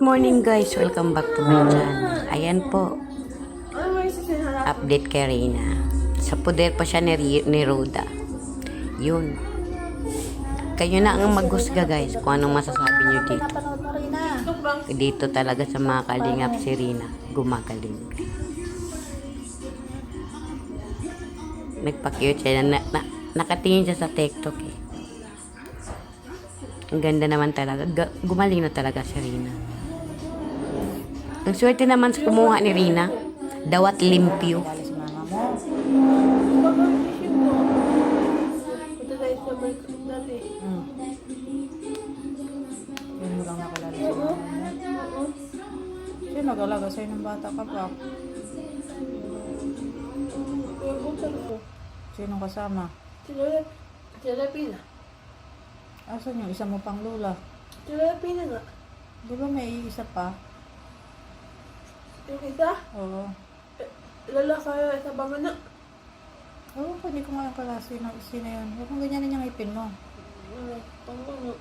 morning guys, welcome back to my channel. Ayan po, update kay Reyna. Sa poder pa siya ni, ni Rhoda. Yun. Kayo na ang maghusga guys kung anong masasabi niyo dito. Dito talaga sa mga kalingap si Rina. Gumagaling. Nagpa-cute siya. Na, na, nakatingin siya sa TikTok eh. Ang ganda naman talaga. Ga- gumaling na talaga si Rina. Ang swerte naman sa kumuha ni Rina. Dawat limpyo. Dali si mama mo. bang tissue ko? Punta tayo sa market dati. Yun mo lang nakalala si Oo. mama mo. Oo. Sino nag-alaga sa'yo ng bata ka pa? Sino kasama? Sila pina. Asan yung isa mo pang lula? Sila pina nga. Di ba may isa pa? Yung isa, Oo. lala kayo sa bangana. Oo, oh, hindi ko nga kala sino, sino yun. Huwag mong ganyanin yung ipin mo. Ano, pangano.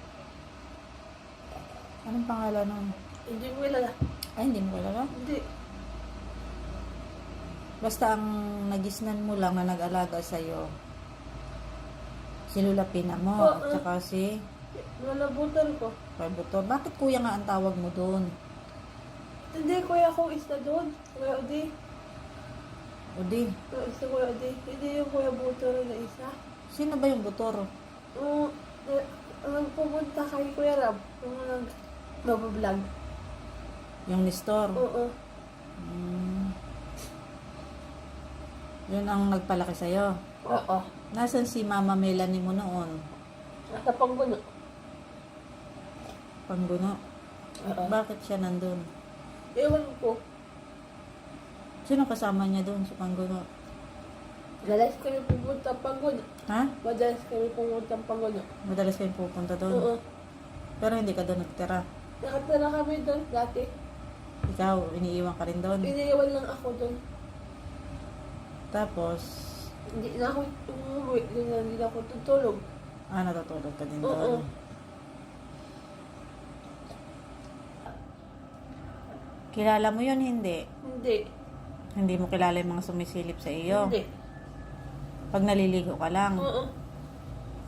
Anong pangalan nun? Hindi mo kilala. Ay, hindi mo kilala? Hindi. Basta ang nagisnan mo lang na nag-alaga sa'yo. Si Lula Pina mo. Oo. At saka si Lala butol ko. Kuya Buto. Bakit kuya nga ang tawag mo doon? Hindi, kuya ko isa doon. Kuya Odi. Udi, Yung isa kuya Odi. Hindi yung kuya butol na isa. sino ba yung butor? Oo. eh, Ang pumunta kay Kuya Rab. Yung nag vlog Yung Nestor. Oo. Hmm. Yun ang nagpalaki sa'yo. Oo. Nasaan si Mama Melanie mo noon? Nasa pangguno. Pangguno. Oo. Bakit siya nandun? Ewan ko. Sino kasama niya doon sa Pangguno? Madalas kami pumunta pangguno. Ha? Madalas kami pumunta pangguno. Madalas kayong pupunta Oo. doon. Pero hindi ka doon nagtira. Nakatira kami doon dati. Ikaw, iniiwan ka rin doon. Iniiwan lang ako doon. Tapos, Hindi na ako umuwi. Doon na hindi na ako tutulog. ah, natutulog ka din Oo. Kilala mo yun, hindi? Hindi. Hindi mo kilala yung mga sumisilip sa iyo. Hindi. Pag naliligo ka lang. Oo.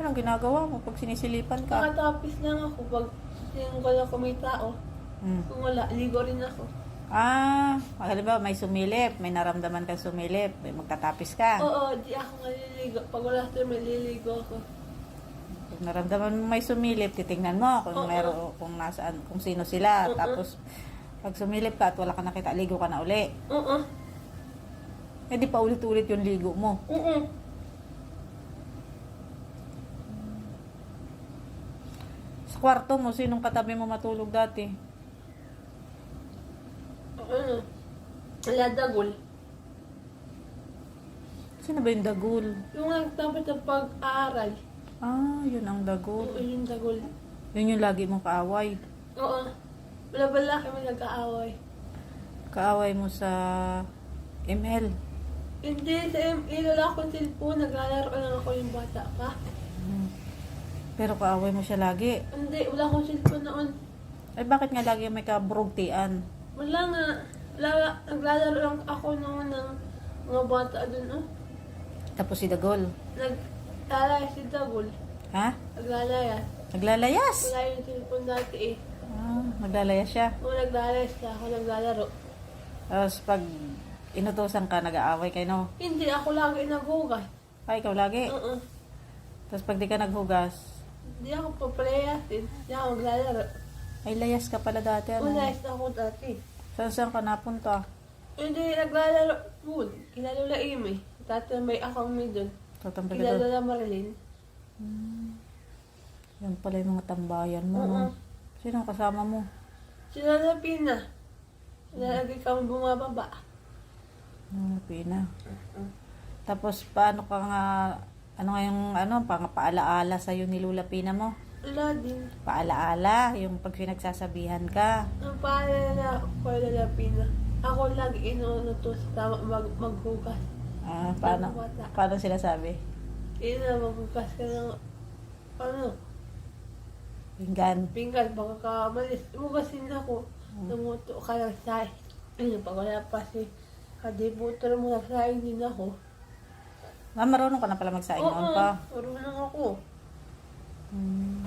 Anong ginagawa mo pag sinisilipan ka? Nakatapis lang ako pag tingin ko lang kung may tao. Hmm. Kung wala, ligo rin ako. Ah, halimbawa may sumilip, may naramdaman kang sumilip, may magtatapis ka. Oo, di ako naliligo. Pag wala sila, may liligo ako. Pag naramdaman mo may sumilip, titingnan mo kung Oo. meron kung nasaan, kung sino sila. Oo. Tapos pag sumilip ka at wala ka nakita, ligo ka na uli. Oo. Eh di pa ulit-ulit yung ligo mo. Oo. Sa kwarto mo, sinong katabi mo matulog dati? Ano? Wala dagol. Sino ba yung dagul? Yung nagtapos ng pag-aaral. Ah, yun ang dagul. Oo, yung dagol. Yun yung lagi mong kaaway. Oo. Wala bala kami nag-aaway. Kaaway mo sa ML. Hindi, sa MA, wala akong cellphone. Naglalaro lang ako yung bata pa. Hmm. Pero kaaway mo siya lagi. Hindi, wala akong cellphone noon. Ay bakit nga lagi may kabrugtian? Wala nga. Wala, naglalaro lang ako noon ng mga bata dun, oh. Tapos si Dagol. Naglalaya si Dagol. Ha? Naglalaya. Naglalayas. Wala yung cellphone dati eh. Ah, naglalayas siya. Kung naglalaya siya, ako naglalaro. Tapos pag inutosan ka, nag-aaway kayo, no? Hindi, ako lagi naghugas. Ay, ikaw lagi. Oo. Tapos pag di ka naghugas, Hindi ako paplayasin. Hindi ako maglalaro. ay layas ka pala dati, ano? Ulayas na ako dati. Saan saan ka napunta? Hindi, naglalaro. Wood. Kinalula Amy. Dati may akong may doon. Tatampi ka doon. Kinalula Marilyn. Yan pala yung mga tambayan mo, Oo. No? Sino ang kasama mo? Sila na Pina. Lagi kami bumababa. Ah, Pina. Tapos paano ka nga, ano nga yung, ano, pang paalaala sa'yo ni Lula Pina mo? Wala din. Paalaala, yung pag pinagsasabihan ka. Ang paalala ko na Pina. Ako lagi inuuto sa tama mag maghugas. Ah, paano, Bata. paano sila sabi? Ina, maghugas ka ng ano, Pinggan. pinggan, baka ka malis. Hugasin ako. Tumuto ka lang sa ano pag wala pa si kadibutor mo nagsaing din ako. Ah, marunong ka na pala magsaing noon pa. marunong ako. Hmm.